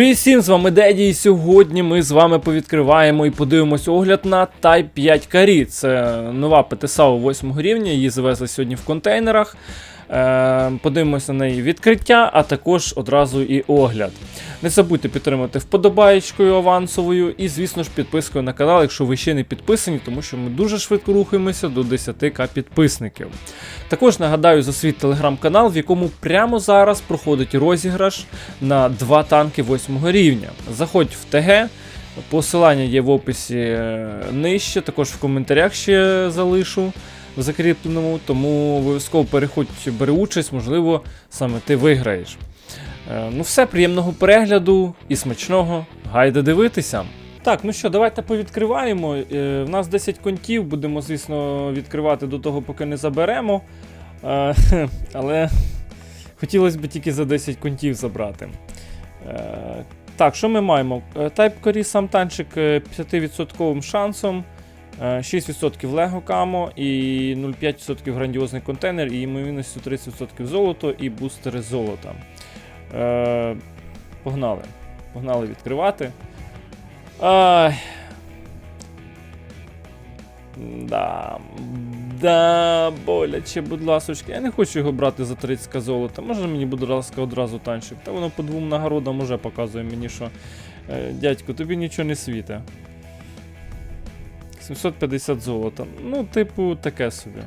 Привіт всім, з вами Деді, і сьогодні ми з вами повідкриваємо і подивимось огляд на Type 5 Carry. Це нова ПТСАУ 8 рівня, її завезли сьогодні в контейнерах. Е, подивимося на неї відкриття, а також одразу і огляд. Не забудьте підтримати вподобаєчкою авансовою і, звісно ж, підпискою на канал, якщо ви ще не підписані, тому що ми дуже швидко рухаємося до 10к підписників. Також нагадаю за свій телеграм-канал, в якому прямо зараз проходить розіграш на два танки 8 рівня. Заходь в ТГ. Посилання є в описі е, нижче, також в коментарях ще залишу в закріпленому, тому обов'язково переходь, бери участь, можливо, саме ти виграєш. Е, Ну все, приємного перегляду і смачного. Гайда дивитися. Так, ну що, давайте повідкриваємо. Е, В нас 10 контів, будемо, звісно, відкривати до того, поки не заберемо. Е, Але хотілося б тільки за 10 контів забрати. Е, Так, що ми маємо? Е, Type Core сам танчик е, 50% шансом. Е, 6% Lego Camo і 0,5% грандіозний контейнер, і ймовірністю 30% золото і бустери золота. Е, погнали. Погнали відкривати. Ай. Да. Да, боляче, будь ласочка. Я не хочу його брати за 30 золота. Може мені, будь ласка, одразу танчик. Та воно по двом нагородам уже показує мені, що. Е, дядько, тобі нічого не світе. 750 золота. Ну, типу, таке собі.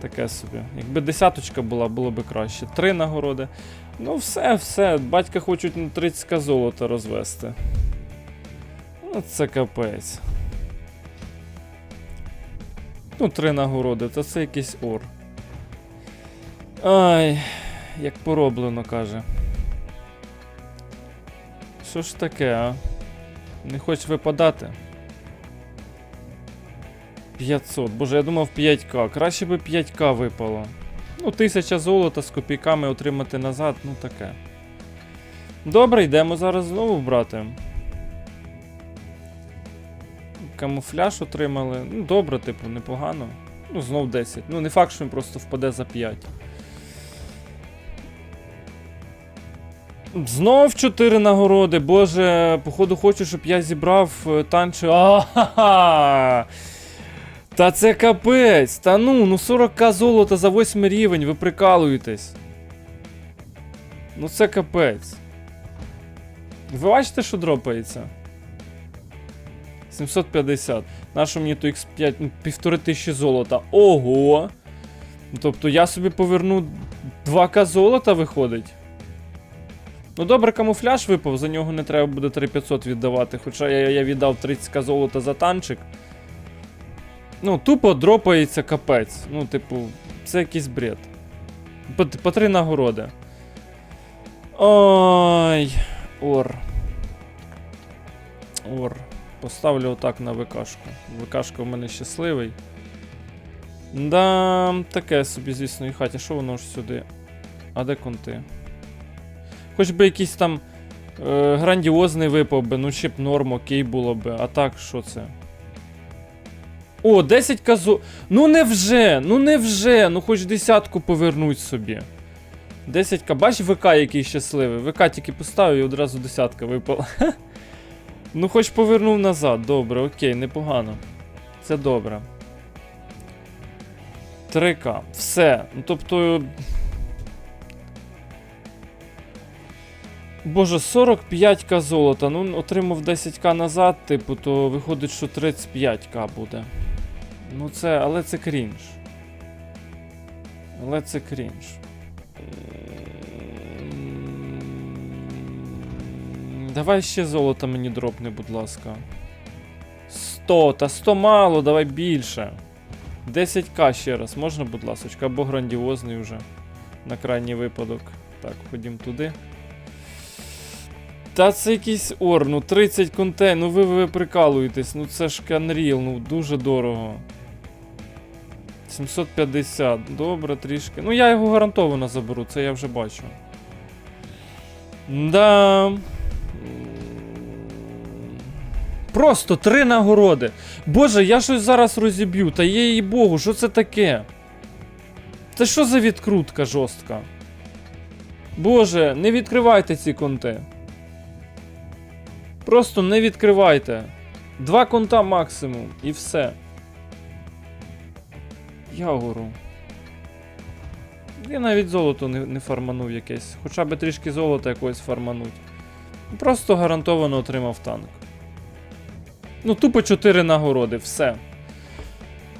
Таке собі. Якби десяточка була, було б краще. Три нагороди. Ну, все, все. Батька хочуть на 30 золота розвести. Ну, це капець. Ну, три нагороди, то це якийсь ор. Ай, як пороблено, каже. Що ж таке, а? Не хочеш випадати? 500. Боже, я думав 5к. Краще би 5к випало. Ну, 1000 золота з копійками отримати назад, ну таке. Добре, йдемо зараз знову брати. Камуфляж отримали. Ну, добре, типу, непогано. Ну, знов 10. Ну, не факт, що він просто впаде за 5. Знов 4 нагороди. Боже, походу хочу, щоб я зібрав е, танчі. Ахаха! Та це капець! Та ну, ну 40к золота за 8 рівень, ви прикалуєтесь. Ну це капець. Ви бачите, що дропається? 750. Нащо мені то X5, ну, півтори тисячі золота. Ого! Ну, Тобто я собі поверну 2к золота виходить. Ну добре, камуфляж випав, за нього не треба буде 3500 віддавати, хоча я, я віддав 30к золота за танчик. Ну, тупо дропається капець. Ну, типу, це якийсь бред. По, по три нагороди. Ой. Ор. Ор. Поставлю отак на ВКшку. ВКшка в мене щасливий. Да, таке собі, звісно, і хаті. Що воно ж сюди? А де конти? Хоч би якийсь там е, грандіозний випав би, ну ще б норм, окей було би. А так, що це? О, 10 казу. Ну невже, ну невже, ну хоч десятку повернуть собі. 10к. Бач ВК який щасливий. ВК тільки поставив і одразу десятка випала. Ну, хоч повернув назад. Добре, окей, непогано. Це добре. 3К. Все. Ну, тобто. Боже, 45к золота. Ну, отримав 10к назад, типу, то виходить, що 35к буде. Ну це, але це крінж. Але це крінж. Давай ще золото мені дропни, будь ласка. 100, та 100 мало, давай більше. 10к ще раз, можна, будь ласка, або грандіозний вже. На крайній випадок. Так, ходім туди. Та це якийсь ор, ну 30 контейн, ну ви, ви прикалуєтесь, ну це ж Unreal, ну дуже дорого. 750, добре, трішки. Ну я його гарантовано заберу, це я вже бачу. Да. Просто три нагороди. Боже, я щось зараз розіб'ю, та є їй богу, що це таке? Це що за відкрутка жорстка? Боже, не відкривайте ці конти. Просто не відкривайте. Два конта максимум і все. Явору. Я навіть золото не, не фарманув якесь. Хоча б трішки золота якогось фармануть. Просто гарантовано отримав танк. Ну, тупо 4 нагороди, все.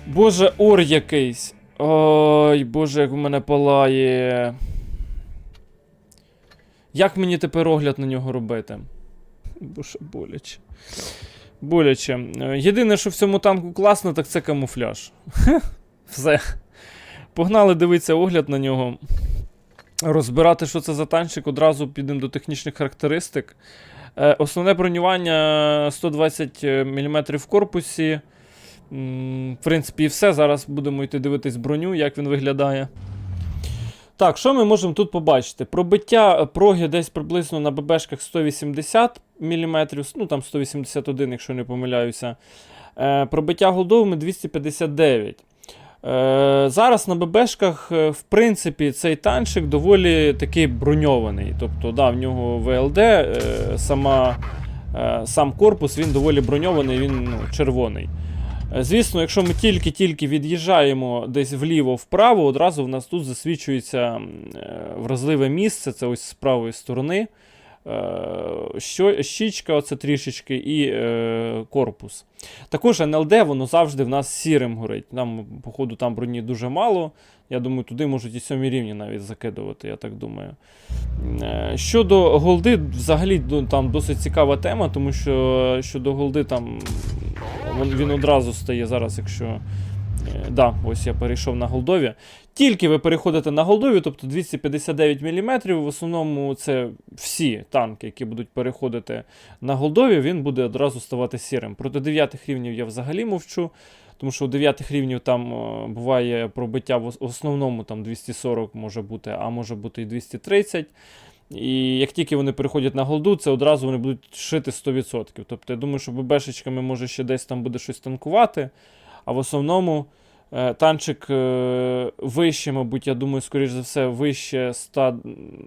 Боже, ор якийсь. Ой, боже, як в мене палає. Як мені тепер огляд на нього робити? Боже, боляче. Боляче. Е, Єдине, що в цьому танку класно, так це камуфляж. Все. Погнали дивитися огляд на нього. Розбирати, що це за танчик, одразу підемо до технічних характеристик. Е, Основне бронювання 120 мм в корпусі. В принципі, все. Зараз будемо йти дивитись броню, як він виглядає. Так, що ми можемо тут побачити? Пробиття е, проги десь приблизно на ББшках 180 мм, ну там 181, якщо не помиляюся. Е, Пробиття голдовими 259. Е, зараз на ББшках, е, в принципі, цей танчик доволі такий броньований. Тобто, да, в нього ВЛД, е, сама, сам корпус він доволі броньований, він ну, червоний. Звісно, якщо ми тільки-тільки від'їжджаємо десь вліво-вправо, одразу в нас тут засвічується вразливе місце, це ось з правої сторони. Е, щічка, оце трішечки, і е, корпус. Також НЛД, воно завжди в нас сірим горить. Нам, походу, там броні дуже мало. Я думаю, туди можуть і сьомі рівні навіть закидувати, я так думаю. Е, Щодо голди, взагалі там досить цікава тема, тому що щодо голди там він, одразу стає зараз, якщо. е, Да, ось я перейшов на голдові. Тільки ви переходите на голдові, тобто 259 мм, в основному це всі танки, які будуть переходити на голдові, він буде одразу ставати сірим. Проти 9 рівнів я взагалі мовчу, тому що у 9 рівнів там е, буває пробиття в основному там 240 може бути, а може бути і 230. І як тільки вони переходять на голду, це одразу вони будуть шити 100%. Тобто я думаю, що ББшечками може ще десь там буде щось танкувати, а в основному танчик е, вище, мабуть, я думаю, скоріш за все, вище 100,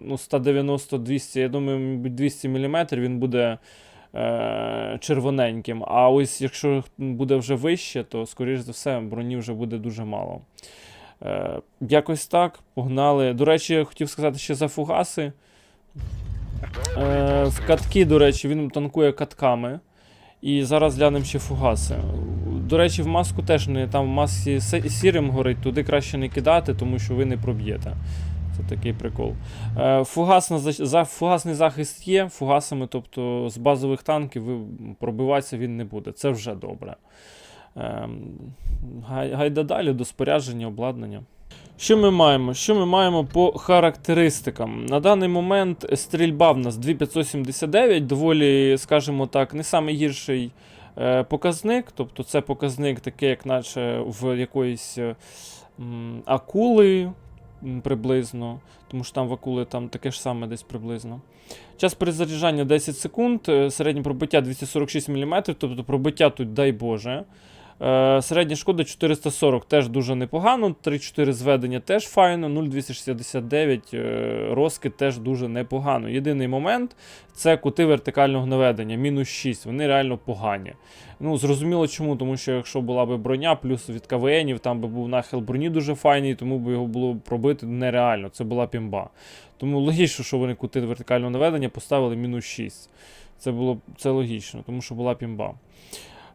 ну, 190-200, я думаю, мабуть, 200 мм він буде е, червоненьким. А ось якщо буде вже вище, то, скоріш за все, броні вже буде дуже мало. Е, якось так, погнали. До речі, я хотів сказати ще за фугаси. Е, в катки, до речі, він танкує катками. І зараз глянемо ще фугаси. До речі, в маску теж не там в масці сірим горить, туди краще не кидати, тому що ви не проб'єте. Це такий прикол. Е, фугасна, за, фугасний захист є, фугасами, тобто з базових танків ви, пробиватися він не буде. Це вже добре. Ем, гайда далі до спорядження, обладнання. Що ми маємо? Що ми маємо по характеристикам? На даний момент стрільба в нас 2579, доволі, скажімо так, не найгірший е, показник. Тобто це показник такий, як наче в якоїсь е, акули приблизно. Тому що там в акули там таке ж саме десь приблизно. Час перезаряджання 10 секунд, е, середнє пробиття 246 мм, тобто пробиття тут, дай Боже. Е, Середня шкода 440 теж дуже непогано. 3-4 зведення теж файно. 0,269 е, розкид теж дуже непогано. Єдиний момент це кути вертикального наведення, мінус 6. Вони реально погані. Ну, зрозуміло чому, тому що якщо була б броня, плюс від КВНів, там би був нахил броні дуже файний, тому б його було пробити нереально. Це була пімба. Тому логічно, що вони кути вертикального наведення поставили мінус 6. Це було це логічно, тому що була пімба.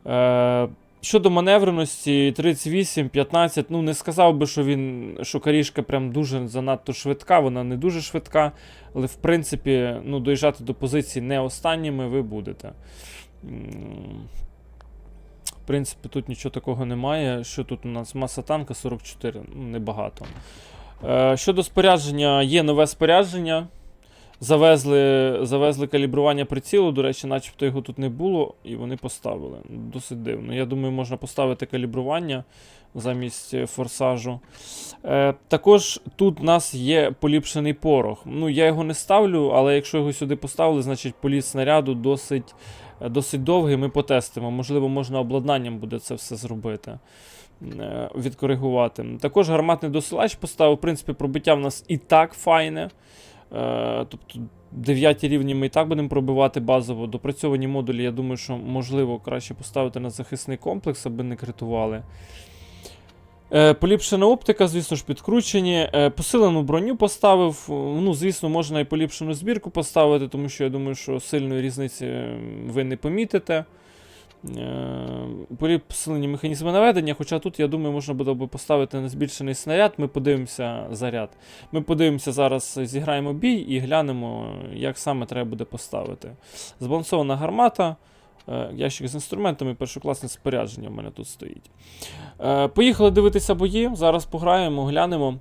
Е, Щодо маневреності, 38, 15, ну не сказав би, що він, що карішка прям дуже занадто швидка, вона не дуже швидка, але в принципі, ну, доїжджати до позиції не останніми ви будете. В принципі, тут нічого такого немає. Що тут у нас? Маса танка 44, ну, небагато. Е, щодо спорядження, є нове спорядження. Завезли, завезли калібрування прицілу, до речі, начебто його тут не було, і вони поставили. Досить дивно. Я думаю, можна поставити калібрування замість е, форсажу. Е, також тут у нас є поліпшений порох. Ну, я його не ставлю, але якщо його сюди поставили, значить політ снаряду досить, е, досить довгий. Ми потестимо. Можливо, можна обладнанням буде це все зробити. е, Відкоригувати. Також гарматний досилач поставив. В принципі, пробиття в нас і так файне. Е, тобто 9 рівні ми і так будемо пробивати базово. Допрацьовані модулі, я думаю, що можливо краще поставити на захисний комплекс, аби не критували. Е, поліпшена оптика, звісно ж, підкручені. Е, посилену броню поставив. Ну, звісно, можна і поліпшену збірку поставити, тому що я думаю, що сильної різниці ви не помітите. Е, посилені механізми наведення, хоча тут, я думаю, можна буде би поставити на збільшений снаряд. Ми подивимося заряд. Ми подивимося зараз, зіграємо бій і глянемо, як саме треба буде поставити. Збалансована гармата. е, Ящик з інструментами, першокласне спорядження в мене тут стоїть. Е, Поїхали дивитися бої. Зараз пограємо, глянемо.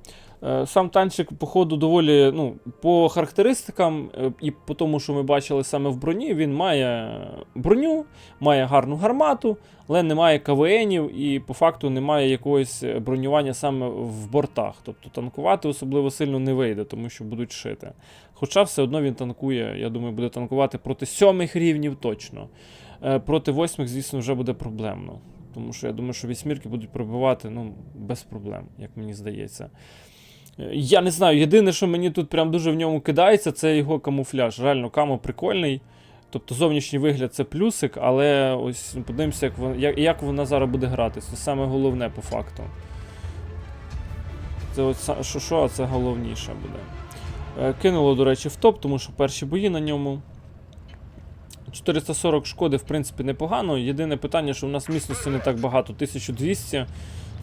Е, Сам танчик, походу, доволі ну, по характеристикам е, і по тому, що ми бачили саме в броні, він має броню, має гарну гармату, але немає КВНів і по факту немає якогось бронювання саме в бортах. Тобто танкувати особливо сильно не вийде, тому що будуть шити. Хоча все одно він танкує, я думаю, буде танкувати проти сьомих рівнів точно. Е, Проти восьмих, звісно, вже буде проблемно. Тому що я думаю, що вісьмірки будуть пробивати ну, без проблем, як мені здається. Я не знаю, єдине, що мені тут прям дуже в ньому кидається, це його камуфляж. Реально, камо прикольний. Тобто зовнішній вигляд це плюсик, але ось подивимося, як вона, як, як вона зараз буде грати. Це саме головне по факту. Це от, що, що, це головніше буде. Е, Кинуло, до речі, в топ, тому що перші бої на ньому. 440 шкоди, в принципі, непогано. Єдине питання, що в нас міцності не так багато. 1200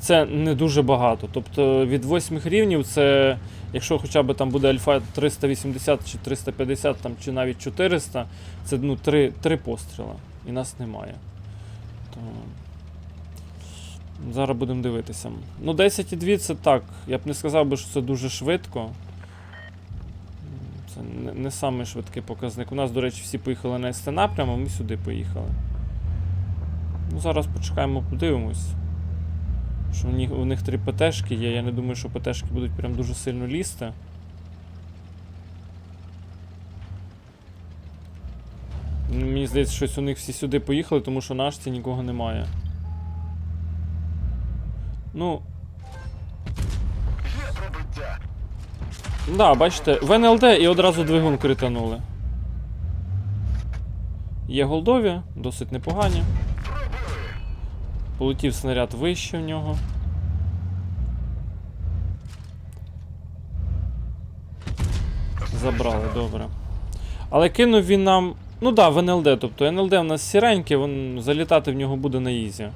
це не дуже багато. Тобто від 8 рівнів це, якщо хоча б там буде альфа 380 чи 350, там, чи навіть 400, це ну, 3, 3 постріла. І нас немає. То... Зараз будемо дивитися. Ну, 10,2 це так. Я б не сказав би, що це дуже швидко. Це не, не самий швидкий показник. У нас, до речі, всі поїхали на СТ напрям, а ми сюди поїхали. Ну, зараз почекаємо, подивимось. Що у них, у них три ПТшки є. Я не думаю, що ПТшки будуть прям дуже сильно лізти. Мені здається, щось у них всі сюди поїхали, тому що на Ашці нікого немає. Ну. Да, бачите, в НЛД і одразу двигун кританули. Є голдові, досить непогані. Полетів снаряд вище в нього. Забрали, добре. Але кинув він нам. Ну да, в НЛД. Тобто НЛД у нас сіреньке, він, залітати в нього буде на ізі.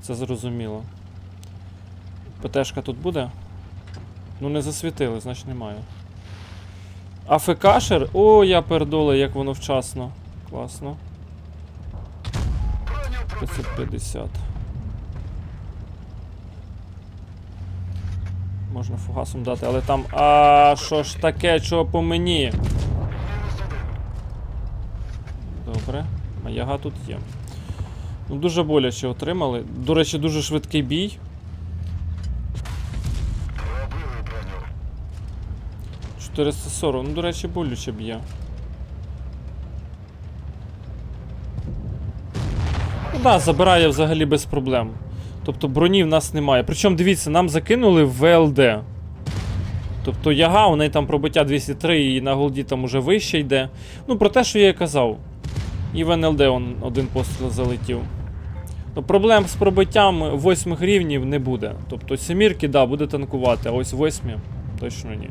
Це зрозуміло. ПТшка тут буде? Ну не засвітили, значить немає. АФКшер? О, я пердоле, як воно вчасно. Класно. 550. Можна фугасом дати, але там. А що ж таке, що по мені? Добре. Маяга тут є. Ну, дуже боляче отримали. До речі, дуже швидкий бій. 440, ну, до речі, болюче б'є. Ну да, забирає взагалі без проблем. Тобто броні в нас немає. Причому дивіться, нам закинули в ВЛД. Тобто яга, у неї там пробиття 203 і на голді там уже вище йде. Ну, про те, що я і казав. І в НЛД он один постріл залетів. Ну, проблем з пробиттям восьмих рівнів не буде. Тобто сімірки, да, буде танкувати, а ось восьмі точно ні.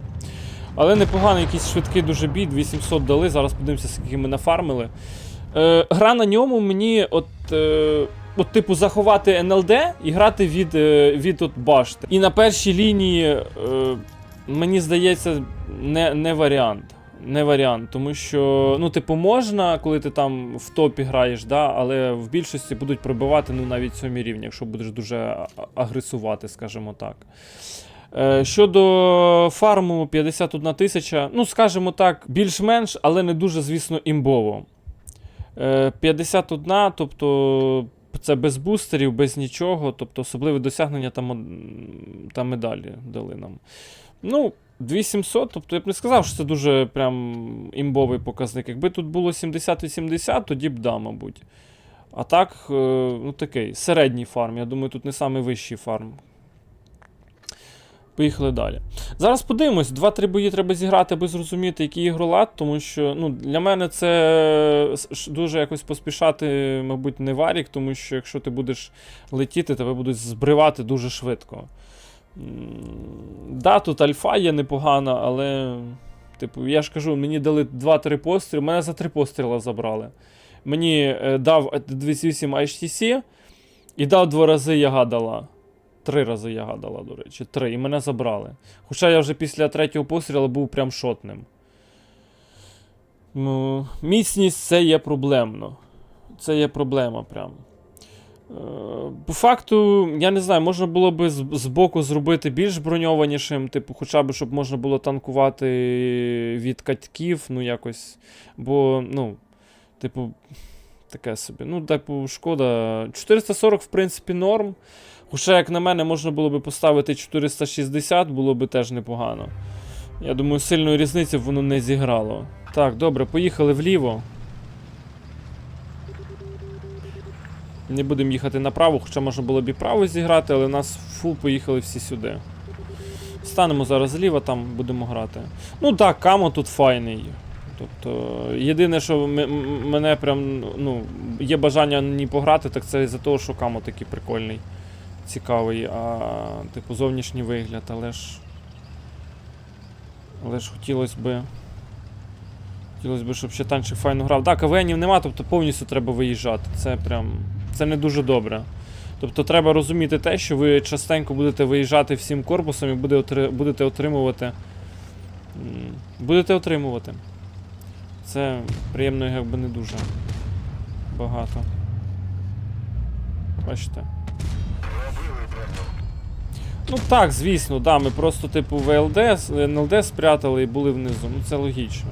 Але непоганий якийсь швидкий дуже бій, 2700 дали. Зараз подивимося, скільки ми нафармили. Е, гра на ньому мені, от, е, от, типу, заховати НЛД і грати від, е, від от башти. І на першій лінії, е, мені здається, не, не варіант. Не варіант, тому що, ну, типу, можна, коли ти там в топі граєш, да, але в більшості будуть пробивати ну, навіть сьомі рівні, якщо будеш дуже агресувати, скажімо так. Е, Щодо фарму 51 тисяча, ну, скажімо так, більш-менш, але не дуже, звісно, імбово. Е, 51, тобто це без бустерів, без нічого, тобто особливе досягнення та, там медалі дали нам. Ну, 2700, тобто я б не сказав, що це дуже прям імбовий показник. Якби тут було 70-80, тоді б да, мабуть. А так, е, ну такий середній фарм. Я думаю, тут не найвищий фарм. Поїхали далі. Зараз подивимось, 2-3 бої треба зіграти, аби зрозуміти, який ігролад, тому що ну, для мене це дуже якось поспішати, мабуть, не варік, тому що якщо ти будеш летіти, тебе будуть збривати дуже швидко. Да, тут альфа є непогана, але. Типу, я ж кажу, мені дали 2-3 постріли, мене за 3 постріла забрали. Мені е, дав 28 HTC і дав 2 рази яга дала. Три рази яга дала, до речі. Три. І мене забрали. Хоча я вже після третього пострілу був прям шотним. Ну, міцність це є проблемно. Це є проблема прям. Е, По факту, я не знаю, можна було би з, боку зробити більш броньованішим, типу, хоча б, щоб можна було танкувати від катків, ну якось. Бо, ну, типу, таке собі. Ну, типу, шкода. 440, в принципі, норм. Хоча, як на мене, можна було би поставити 460, було би теж непогано. Я думаю, сильної різниці воно не зіграло. Так, добре, поїхали вліво. Не будемо їхати направо, хоча можна було б і право зіграти, але нас фул поїхали всі сюди. Станемо зараз зліва, там будемо грати. Ну так, камо тут файний. Тобто, єдине, що мене прям ну, є бажання не пограти, так це із-за того, що камо такий прикольний, цікавий, а типу зовнішній вигляд, але ж. Але ж хотілося би. Хотілося б, щоб ще танчик файно грав. Так, КВНів нема, тобто повністю треба виїжджати. Це прям. Це не дуже добре. Тобто треба розуміти те, що ви частенько будете виїжджати всім корпусом і будете отримувати. Будете отримувати. Це приємно, якби не дуже багато. Бачите? Ну так, звісно, да, ми просто, типу, ВЛД, НЛД спрятали і були внизу. Ну це логічно.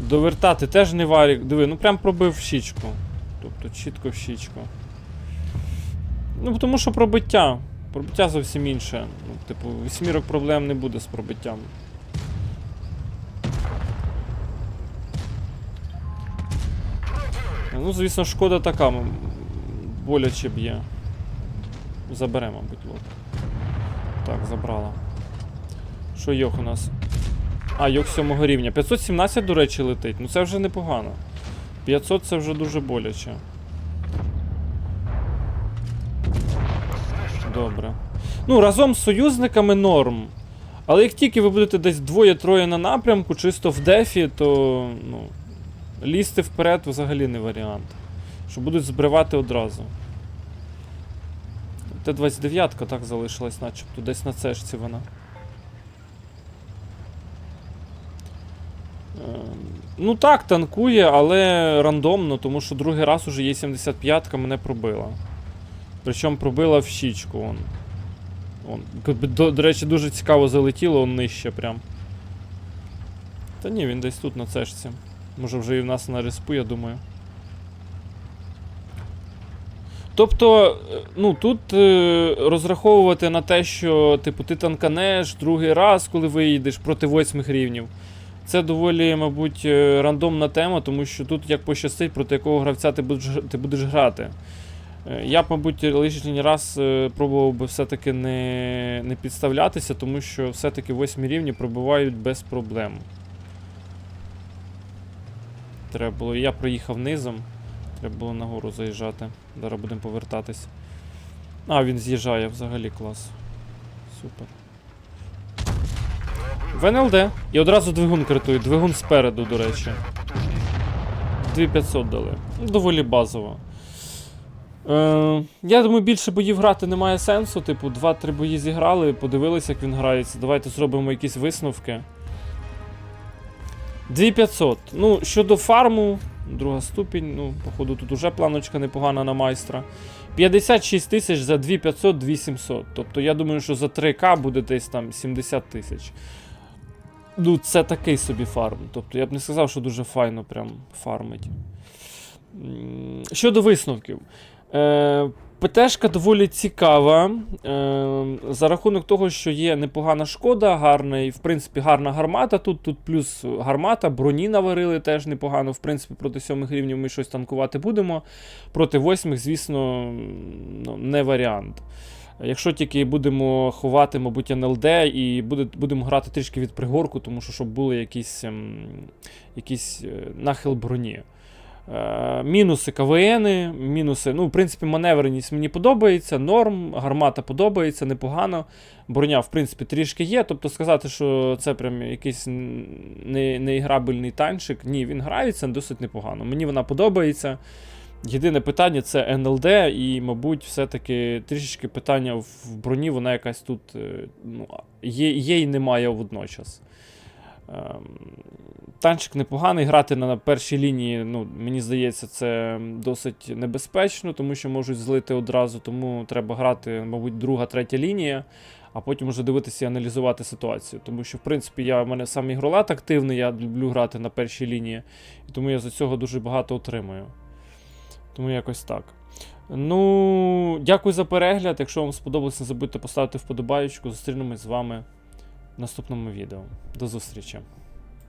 Довертати теж не варік. Диви, ну прям пробив в щічку. Тобто чітко в щічку. Ну, тому що пробиття. Пробиття зовсім інше. Ну, типу, вісьмірок проблем не буде з пробиттям. Ну, звісно, шкода така. Боляче б'є. Заберемо, будь ласка. Так, забрала. Що йох у нас? А, йох 7 рівня. 517, до речі, летить. Ну це вже непогано. 500 це вже дуже боляче. Добре. Ну, разом з союзниками норм. Але як тільки ви будете десь двоє-троє на напрямку, чисто в дефі, то ну, лізти вперед взагалі не варіант. Що будуть збривати одразу. Т-29 так залишилась, начебто, десь на цешці вона. Ем, Ну так, танкує, але рандомно, тому що другий раз уже є 75-ка мене пробила. Причому пробила в щічку. Он. Он. До, до речі, дуже цікаво залетіло, он нижче прям. Та ні, він десь тут на цешці. Може вже і в нас на респу, я думаю. Тобто, е, ну тут е, розраховувати на те, що типу ти танканеш другий раз, коли виїдеш проти восьмих рівнів. Це доволі, мабуть, е, рандомна тема, тому що тут як пощастить, проти якого гравця ти будеш, ти будеш грати. Я б, мабуть, лишній раз пробував би все-таки не, не підставлятися, тому що все-таки восьмі рівні пробивають без проблем. Треба було. Я проїхав низом. Треба було нагору заїжджати. Зараз будемо повертатись. А, він з'їжджає взагалі клас. Супер. В НЛД. І одразу двигун критує. Двигун спереду, до речі. 2500 дали. Ну, Доволі базово. Е, я думаю, більше боїв грати немає сенсу. Типу, 2-3 бої зіграли, подивилися, як він грається. Давайте зробимо якісь висновки. 2500. Ну, щодо фарму, друга ступінь, ну, походу, тут уже планочка непогана на майстра. 56 тисяч за 2500, 2700. Тобто я думаю, що за 3К буде десь там 70 тисяч. Ну, це такий собі фарм. Тобто я б не сказав, що дуже файно прям фармить. Щодо висновків. ПТшка доволі цікава. Е, за рахунок того, що є непогана шкода, гарна і, в принципі, гарна гармата. Тут, тут плюс гармата, броні наварили теж непогано. В принципі, проти сьомих рівнів ми щось танкувати будемо. Проти восьмих, звісно, ну, не варіант. Якщо тільки будемо ховати, мабуть, НЛД і буде, будемо грати трішки від пригорку, тому що щоб були якісь, ем, якісь е, нахил броні. Е, мінуси КВН, мінуси. Ну, в принципі, маневреність мені подобається, норм, гармата подобається, непогано. Броня, в принципі, трішки є. Тобто сказати, що це прям якийсь не, неіграбельний танчик. Ні, він грається досить непогано. Мені вона подобається. Єдине питання це НЛД, і, мабуть, все-таки трішечки питання в броні, вона якась тут е, ну, є, є і немає водночас. Ем, Танчик непоганий, грати на першій лінії, ну, мені здається, це досить небезпечно, тому що можуть злити одразу, тому треба грати, мабуть, друга, третя лінія, а потім вже дивитися і аналізувати ситуацію. Тому що, в принципі, я, в мене сам ігролад активний, я люблю грати на першій лінії, і тому я за цього дуже багато отримую. Тому якось так. Ну, дякую за перегляд. Якщо вам сподобалось, не забудьте поставити вподобаєчку. Зустрінемось з вами наступному відео. До зустрічі!